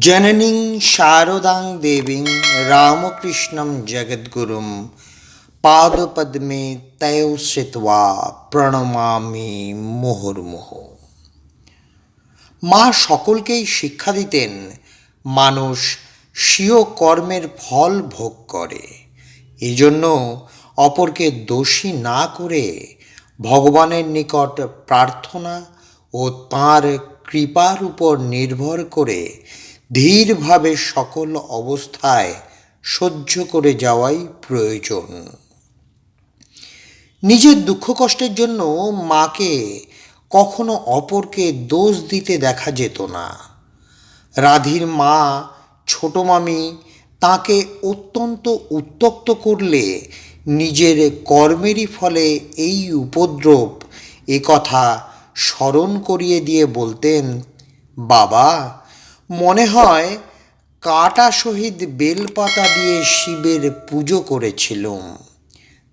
জননীং শারদাং দেবীং রামকৃষ্ণম জগদ্গুরুম পাদপদ্মে তয় শ্রিত্বা প্রণমামি মুহুর্মুহ। মা সকলকেই শিক্ষা দিতেন, মানুষ স্বীয় কর্মের ফল ভোগ করে। এজন্য অপরকে দোষী না করে ভগবানের নিকট প্রার্থনা ও তাঁর কৃপার উপর নির্ভর করে ধীরভাবে সকল অবস্থায় সহ্য করে যাওয়াই প্রয়োজন। নিজের দুঃখ কষ্টের জন্য মাকে কখনো অপরকে দোষ দিতে দেখা যেত না। রাধির মা, ছোট মামি তাকে অত্যন্ত উত্তক্ত করলে নিজের কর্মেরই ফলে এই উপদ্রব এ কথা স্মরণ করিয়ে দিয়ে বলতেন, বাবা মনে হয় কাটা সহিত বেলপাতা দিয়ে শিবের পুজো করেছিলুম।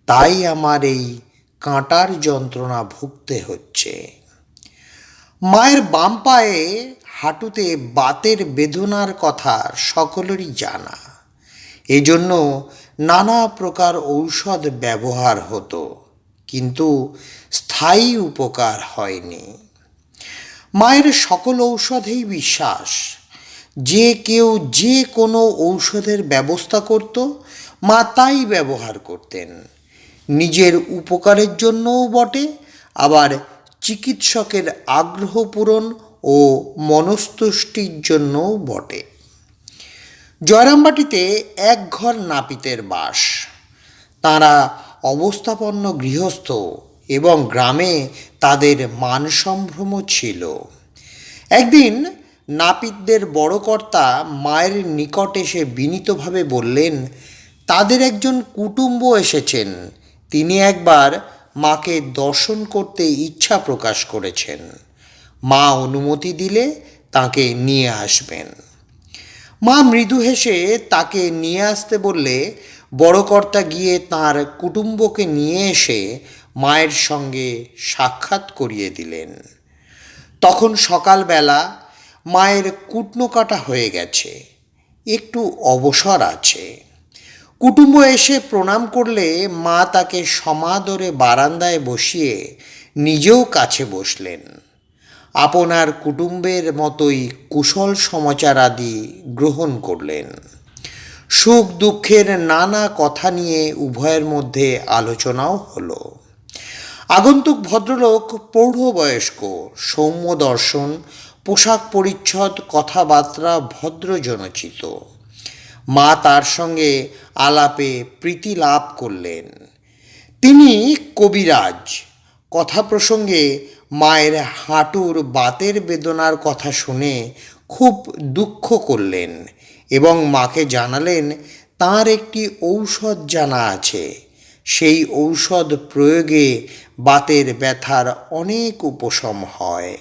তাই আমার এই কাঁটার যন্ত্রণা ভুগতে হচ্ছে। মায়ের বাম পায়ে হাঁটুতে বাতের বেদনার কথা সকলেরই জানা। এজন্য নানা প্রকার ঔষধ ব্যবহার হতো, কিন্তু স্থায়ী উপকার হয়নি। মায়ের সকল ঔষধেই বিশ্বাস যে কেউ যে কোনো ঔষধের ব্যবস্থা করত, মা তাই ব্যবহার করতেন। নিজের উপকারের জন্যও বটে, আবার চিকিৎসকের আগ্রহ পূরণ ও মনস্তুষ্টির জন্যও বটে। জয়রামবাটিতে এক ঘর নাপিতের বাস। তাঁরা অবস্থাপন্ন গৃহস্থ এবং গ্রামে তাদের মান সম্ভ্রম ছিল। একদিন নাপিতদের বড় কর্তা মায়ের নিকট এসে বিনীতভাবে বললেন, তাদের একজন কুটুম্ব এসেছেন। তিনি একবার মাকে দর্শন করতে ইচ্ছা প্রকাশ করেছেন। মা অনুমতি দিলে তাকে নিয়ে আসবেন। মা মৃদু হেসে তাকে নিয়ে আসতে বললে, বড় কর্তা গিয়ে তাঁর কুটুম্বকে নিয়ে এসে মায়ের সঙ্গে সাক্ষাৎ করিয়ে দিলেন। তখন সকালবেলা মায়ের কুটনো কাটা হয়ে গেছে। একটু অবসর আছে। কুটুম্ব এসে প্রণাম করলে মা তাকে সমাদরে বারান্দায় বসিয়ে নিজেও কাছে বসলেন। আপনার কুটুম্বের মতোই কুশল সমাচার আদি গ্রহণ করলেন। সুখ দুঃখের নানা কথা নিয়ে উভয়ের মধ্যে আলোচনাও হলো। আগন্তুক ভদ্রলোক প্রৌঢ়বয়স্ক সৌম্য দর্শন পোশাক পরিচ্ছদ, কথাবার্তা ভদ্রজনচিত। মা তার সঙ্গে আলাপে প্রীতি লাভ করলেন। তিনি কবিরাজ। কথা প্রসঙ্গে মায়ের হাঁটুর বাতের বেদনার কথা শুনে খুব দুঃখ করলেন এবং মাকে জানালেন, তার একটি ঔষধ জানা আছে। সেই ঔষধ প্রয়োগে বাতের ব্যথার অনেক উপশম হয়।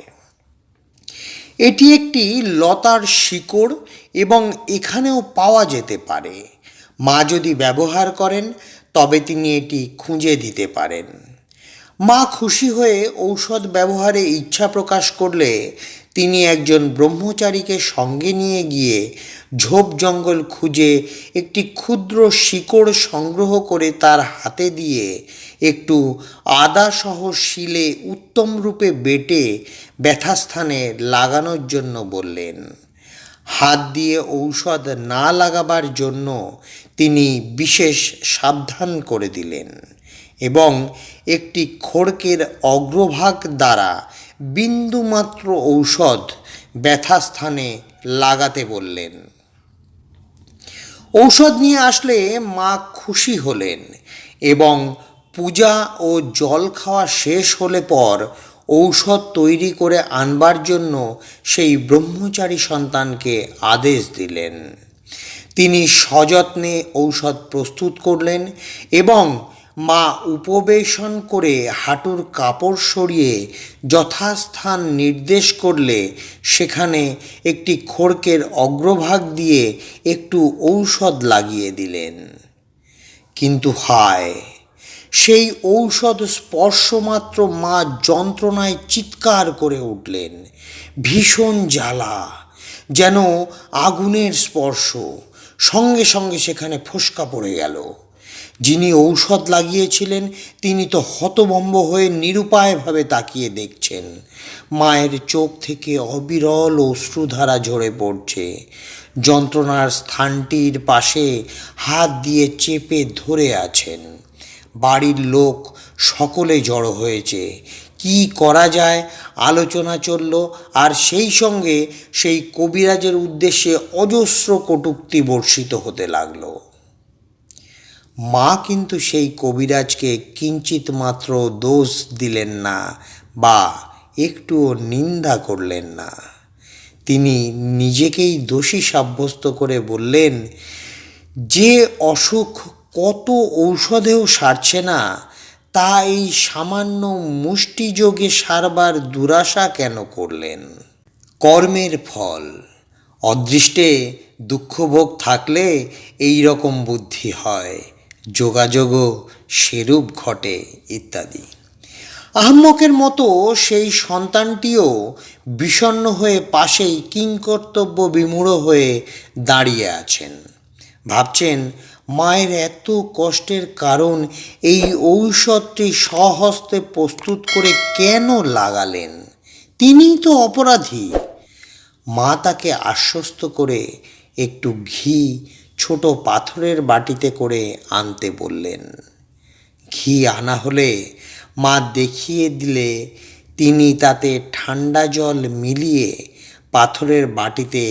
এটি একটি লতার শিকড় এবং এখানেও পাওয়া যেতে পারে। মা যদি ব্যবহার করেন, তবে তিনি এটি খুঁজে দিতে পারেন। মা খুশি হয়ে ঔষধ ব্যবহারে ইচ্ছা প্রকাশ করলে তিনি একজন ব্রহ্মচারীকে সঙ্গে নিয়ে গিয়ে ঝোপ জঙ্গল খুঁজে একটি ক্ষুদ্র শিকড় সংগ্রহ করে তার হাতে দিয়ে একটু আদাসহ শিলে উত্তম রূপে বেটে ব্যথাস্থানে লাগানোর জন্য বললেন। হাত দিয়ে ঔষধ না লাগাবার জন্য তিনি বিশেষ সাবধান করে দিলেন। এবং একটি খড়কের অগ্রভাগ দ্বারা বিন্দুমাত্র ঔষধ ব্যথাস্থানে লাগাতে বললেন। ঔষধ নিয়ে আসলে মা খুশি হলেন এবং পূজা ও জল খাওয়া শেষ হলে পর ঔষধ তৈরি করে আনবার জন্য সেই ব্রহ্মচারী সন্তানকে আদেশ দিলেন। তিনি সযত্নে ঔষধ প্রস্তুত করলেন এবং মা উপবেশন করে হাঁটুর কাপড় সরিয়ে যথাস্থান নির্দেশ করলে সেখানে একটি খড়কের অগ্রভাগ দিয়ে একটু ঔষধ লাগিয়ে দিলেন। কিন্তু হায়, সেই ঔষধ স্পর্শমাত্র মা যন্ত্রণায় চিৎকার করে উঠলেন, ভীষণ জ্বালা, যেন আগুনের স্পর্শ সঙ্গে সঙ্গে সেখানে ফোসকা পড়ে গেল। যিনি ঔষধ লাগিয়েছিলেন, তিনি তো হতভম্ব হয়ে নিরুপায়ভাবে তাকিয়ে দেখছেন। মায়ের চোখ থেকে অবিরল অশ্রুধারা ঝরে পড়ছে। যন্ত্রণার স্থানটির পাশে হাত দিয়ে চেপে ধরে আছেন। বাড়ির লোক সকলে জড়ো হয়েছে। কি করা যায়? আলোচনা চলল, আর সেই সঙ্গে সেই কবিরাজের উদ্দেশ্যে অজস্র কটূক্তি বর্ষিত হতে লাগল। মা কিন্তু সেই কবিরাজকে কিঞ্চিত মাত্র দোষ দিলেন না বা একটুও নিন্দা করলেন না। তিনি নিজেকেই দোষী সাব্যস্ত করে বললেন, যে অসুখ কত ঔষধেও সারছে না, তা এই সামান্য মুষ্টিযোগে সারবার দুরাশা কেন করলেন? কর্মের ফল, অদৃষ্টে দুঃখভোগ থাকলে এই রকম বুদ্ধি হয়। যোগাযোগও সেরূপ ঘটে, ইত্যাদি। আহম্মকের মতো সেই সন্তানটিও বিষণ্ণ হয়ে পাশেই কিংকর্তব্য বিমূঢ় হয়ে দাঁড়িয়ে আছেন। ভাবছেন, মায়ের এত কষ্টের কারণ এই ঔষধটি স্বহস্তে প্রস্তুত করে কেন লাগালেন? তিনিই তো অপরাধী। মা তাকে আশ্বস্ত করে একটু ঘি ছোট পাথরের বাটিতে করে আনতে বললেন, ঘি আনা হলে মা দেখিয়ে দিলে তিনি তাতে ঠান্ডা জল মিলিয়ে পাথরের বাটিতে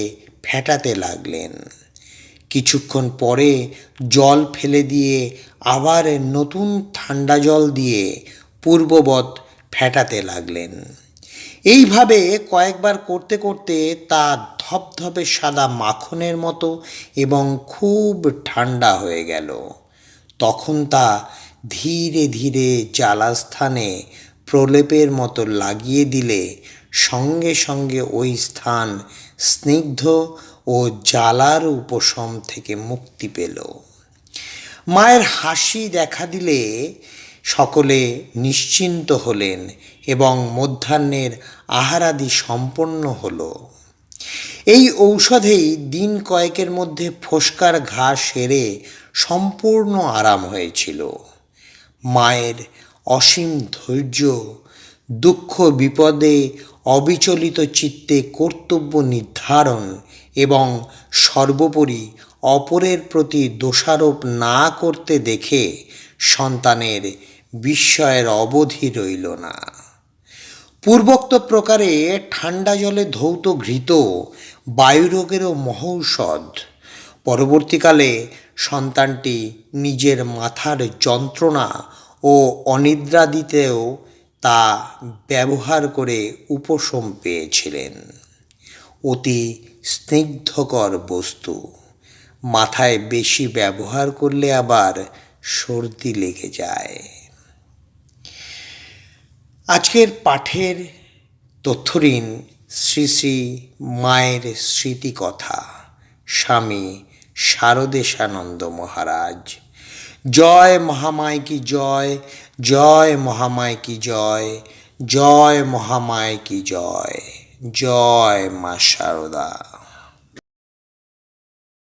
ফেটাতে লাগলেন। কিছুক্ষণ পরে জল ফেলে দিয়ে আবার নতুন ঠান্ডা জল দিয়ে পূর্ববৎ ফেটাতে লাগলেন। এইভাবে কয়েকবার করতে করতে তা ধপধপে সাদা মাখনের মতো এবং খুব ঠান্ডা হয়ে গেল। তখন তা ধীরে ধীরে জ্বালাস্থানে প্রলেপের মতো লাগিয়ে দিলে সঙ্গে সঙ্গে ওই স্থান স্নিগ্ধ ও জ্বালার উপশম থেকে মুক্তি পেল। মায়ের হাসি দেখা দিলে সকলে নিশ্চিন্ত হলেন এবং মধ্যাহ্নের আহারাদি সম্পন্ন হলো। এই ঔষধেই দিন কয়েকের মধ্যে ফোসকার ঘা সেরে সম্পূর্ণ আরাম হয়েছিল। মায়ের অসীম ধৈর্য, দুঃখ, বিপদে অবিচলিত চিত্তে কর্তব্য নির্ধারণ এবং সর্বোপরি অপরের প্রতি দোষারোপ না করতে দেখে সন্তানের বিস্ময়ের অবধি রইল না। পূর্বোক্ত প্রকারে ঠান্ডা জলে ধৌত ঘৃত, বায়ুরোগেরও মহৌষধ। পরবর্তীকালে সন্তানটি নিজের মাথার যন্ত্রণা ও অনিদ্রাদিতেও তা ব্যবহার করে উপশম পেয়েছিলেন। অতি স্নিগ্ধকর বস্তু। মাথায় বেশি ব্যবহার করলে আবার সর্দি লেগে যায়। আজকের পাঠের তথ্যঋণ শ্রী শ্রী মায়ের স্মৃতিকথা, স্বামী শারদেশানন্দ মহারাজ। জয় মহামায় কি জয় জয় মহামায় কি জয় জয় মহামায় কি জয় জয় মা শারদা।